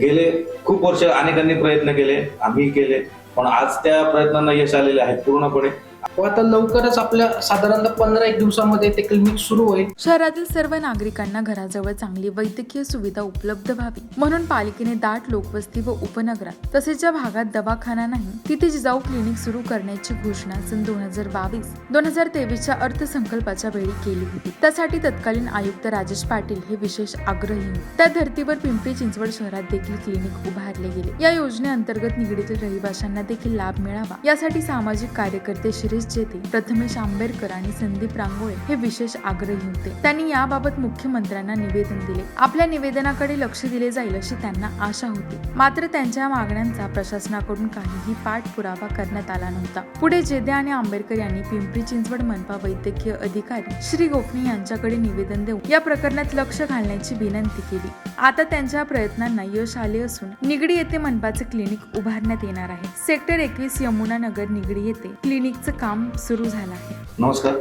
गेले खूप वर्ष अनेकांनी प्रयत्न केले आम्ही केले पण आज त्या प्रयत्नांना यश आलेले आहे पूर्णपणे. व आता लवकरच आपल्या साधारणतः पंधरा एक दिवसामध्ये ते क्लिनिक सुरू होईल. शहरातील सर्व नागरिकांना घराजवळ चांगली वैद्यकीय सुविधा उपलब्ध व्हावी. म्हणून पालिकेने दाट लोकवस्ती व उपनगरात तसेच ज्या भागात दवाखाना नाही तिथे जिजाऊ क्लिनिक सुरू करण्याची घोषणा सन दोन हजार बावीस दोन हजार तेवीसच्या अर्थसंकल्पाच्या वेळी केली होती. त्यासाठी तत्कालीन आयुक्त राजेश पाटील हे विशेष आग्रही होते. त्या धर्तीवर पिंपरी चिंचवड शहरात देखील क्लिनिक उभारले गेले. या योजनेअंतर्गत निगडीतील रहिवाशांना देखील लाभ मिळावा. यासाठी सामाजिक कार्यकर्ते शिरीष जेते प्रथमेश आंबेडकर आणि संदीप रांगोळे हे विशेष आग्रही होते. त्यांनी याबाबत मुख्यमंत्र्यांना निवेदन दिले. आपल्या निवेदनाकडे लक्ष दिले जाईल अशी त्यांना आशा होती. मात्र त्यांच्या मागण्यांचा प्रशासनाकडून काहीही पाठपुरावा करण्यात आला नव्हता. पुढे जेदे आणि आंबेडकर यांनी पिंपरी चिंचवड मनपा वैद्यकीय अधिकारी श्री गोखणे यांच्याकडे निवेदन देऊन या प्रकरणात लक्ष घालण्याची विनंती केली. आता त्यांच्या प्रयत्नांना यश आले असून निगडी येथे मनपाचे क्लिनिक उभारण्यात येणार आहे. सेक्टर एकवीस यमुना नगर निगडी येथे क्लिनिकचं काम सुरू झालं आहे. नमस्कार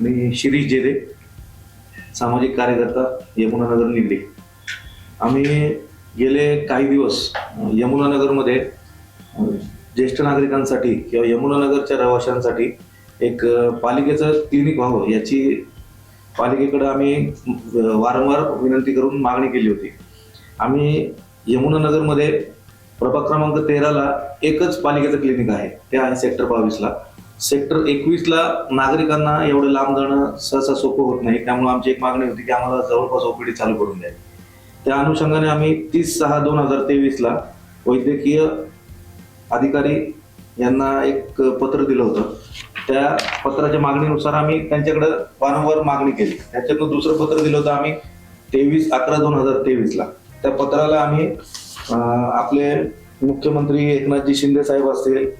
मी शिरीष जेदे सामाजिक कार्यकर्ता यमुनानगर निगडी आम्ही गेले काही दिवस यमुनानगरमध्ये ज्येष्ठ नागरिकांसाठी किंवा यमुनानगरच्या रहिवाशांसाठी एक पालिकेचं क्लिनिक व्हावं याची पालिकेकडे आम्ही वारंवार विनंती करून मागणी केली होती. आम्ही यमुनानगरमध्ये प्रभाग क्रमांक तेराला एकच पालिकेचं क्लिनिक आहे त्या आहे सेक्टर बावीसला. सेक्टर एकवीसला नागरिकांना एवढं लांब जाणं सहसा सोपं होत नाही. त्यामुळे आमची एक मागणी होती की आम्हाला जवळपास ओपीडी चालू करून द्यावी. त्या अनुषंगाने आम्ही तीस सहा दोन हजार तेवीसला वैद्यकीय अधिकारी यांना एक पत्र दिलं होतं. त्या पत्राच्या मागणीनुसार आम्ही त्यांच्याकडे वारंवार मागणी केली. त्याच्यातनं दुसरं पत्र दिलं होतं आम्ही तेवीस अकरा दोन हजार तेवीसला. त्या पत्राला आम्ही आपले मुख्यमंत्री एकनाथजी शिंदे साहेब असतील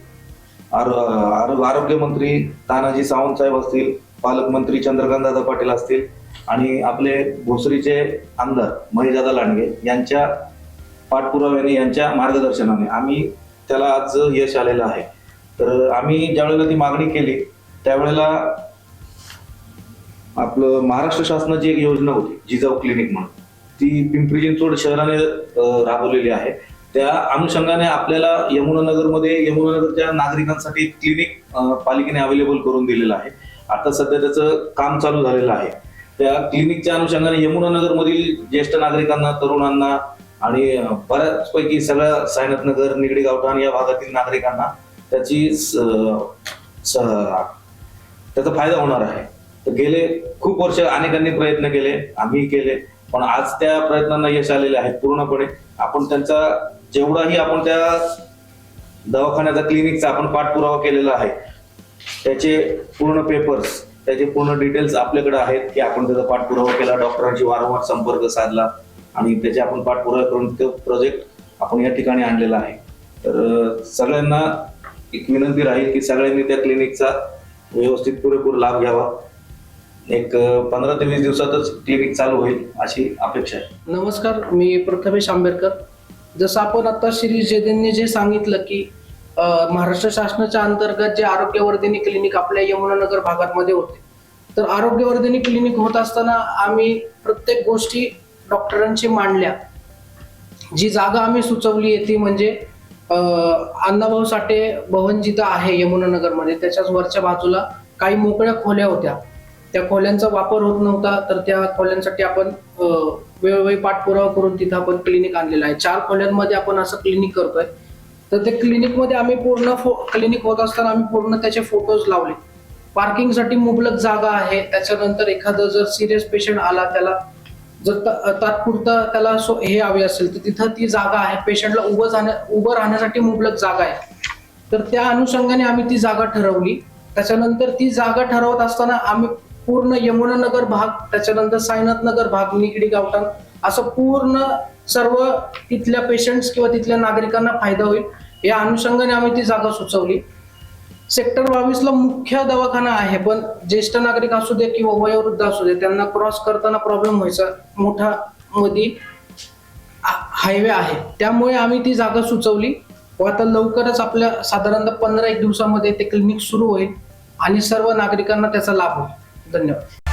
आरो- आरो- आरोग्यमंत्री तानाजी सावंत साहेब असतील पालकमंत्री चंद्रकांतदादा पाटील असतील आणि आपले भोसरीचे आमदार महेशदादा लांडगे यांच्या पाठपुराव्याने यांच्या मार्गदर्शनाने आम्ही त्याला आज यश आलेलं आहे. तर आम्ही ज्यावेळेला ती मागणी केली त्यावेळेला आपलं महाराष्ट्र शासनाची एक योजना होती जिजाऊ क्लिनिक म्हणून ती पिंपरी चिंचवड शहराने राबवलेली आहे. त्या अनुषंगाने आपल्याला यमुनानगरमध्ये यमुनानगरच्या नागरिकांसाठी क्लिनिक पालिकेने अवेलेबल करून दिलेलं आहे. आता सध्या त्याचं काम चालू झालेलं आहे. त्या क्लिनिकच्या अनुषंगाने यमुनानगरमधील ज्येष्ठ नागरिकांना तरुणांना आणि बऱ्याचपैकी सगळ्या सायनाथनगर निगडी गावठाण या भागातील नागरिकांना त्याची स- स- त्याचा फायदा होणार आहे. तर गेले खूप वर्ष अनेकांनी प्रयत्न केले आम्ही केले पण आज त्या प्रयत्नांना यश आलेले आहे पूर्णपणे. आपण त्यांचा जेवढाही आपण त्या दवाखान्याचा क्लिनिकचा आपण पाठपुरावा केलेला आहे त्याचे पूर्ण पेपर्स त्याचे पूर्ण डिटेल्स आपल्याकडे आहेत की आपण त्याचा पाठपुरावा केला डॉक्टरांशी वारंवार संपर्क साधला आणि त्याचे आपण पाठपुरावा करून तो प्रोजेक्ट आपण या ठिकाणी आणलेला आहे. तर सगळ्यांना एक विनंती राहील की सगळ्यांनी त्या क्लिनिकचा व्यवस्थित पुरेपूर लाभ घ्यावा. एक पंधरा ते वीस दिवसातच क्लिनिक चालू होईल अशी अपेक्षा आहे. नमस्कार मी प्रथमेश आंबेडकर. जसं आपण आता श्री जेदेंनी जे सांगितलं की महाराष्ट्र शासनाच्या अंतर्गत जे आरोग्यवर्धिनी क्लिनिक आपल्या यमुनानगर भागामध्ये होते. तर आरोग्यवर्धिनी क्लिनिक होत असताना आम्ही प्रत्येक गोष्टी डॉक्टरांची मांडल्या. जी जागा आम्ही सुचवली आहे ती म्हणजे अण्णाभाऊ साठे भवन जिथं आहे यमुनानगरमध्ये त्याच्याच वरच्या बाजूला काही मोकळ्या खोल्या होत्या. त्या खोल्यांचा वापर होत नव्हता तर त्या खोल्यांसाठी आपण वेळोवेळी पाठपुरावा करून तिथं आपण क्लिनिक आणलेलं आहे. चार खोल्यांमध्ये आपण असं क्लिनिक करतोय. तर ते क्लिनिकमध्ये आम्ही पूर्ण फो क्लिनिक होत असताना आम्ही पूर्ण त्याचे फोटोज लावले. पार्किंगसाठी मुबलक जागा आहे. त्याच्यानंतर एखादं जर सिरियस पेशंट आला त्याला जर तात्पुरता त्याला सो- हे हवे असेल तर तिथं ती जागा आहे. पेशंटला उभं जाण्या उभं राहण्यासाठी मुबलक जागा आहे. तर त्या अनुषंगाने आम्ही ती जागा ठरवली. त्याच्यानंतर ती जागा ठरवत असताना आम्ही पूर्ण यमुनानगर भाग त्याच्यानंतर साईनाथ नगर भाग निगडी गावठाण असं पूर्ण सर्व तिथल्या पेशंट्स किंवा तिथल्या नागरिकांना फायदा होईल. या अनुषंगाने आम्ही ती जागा सुचवली. सेक्टर बावीसला मुख्य दवाखाना आहे पण ज्येष्ठ नागरिक असू दे किंवा वयोवृद्ध असू दे त्यांना क्रॉस करताना प्रॉब्लेम व्हायचा. मोठा मध्ये हायवे आहे. त्यामुळे आम्ही ती जागा सुचवली. व आता लवकरच आपल्या साधारणतः पंधरा एक दिवसामध्ये ते क्लिनिक सुरू होईल आणि सर्व नागरिकांना त्याचा लाभ होईल. धन्यवाद.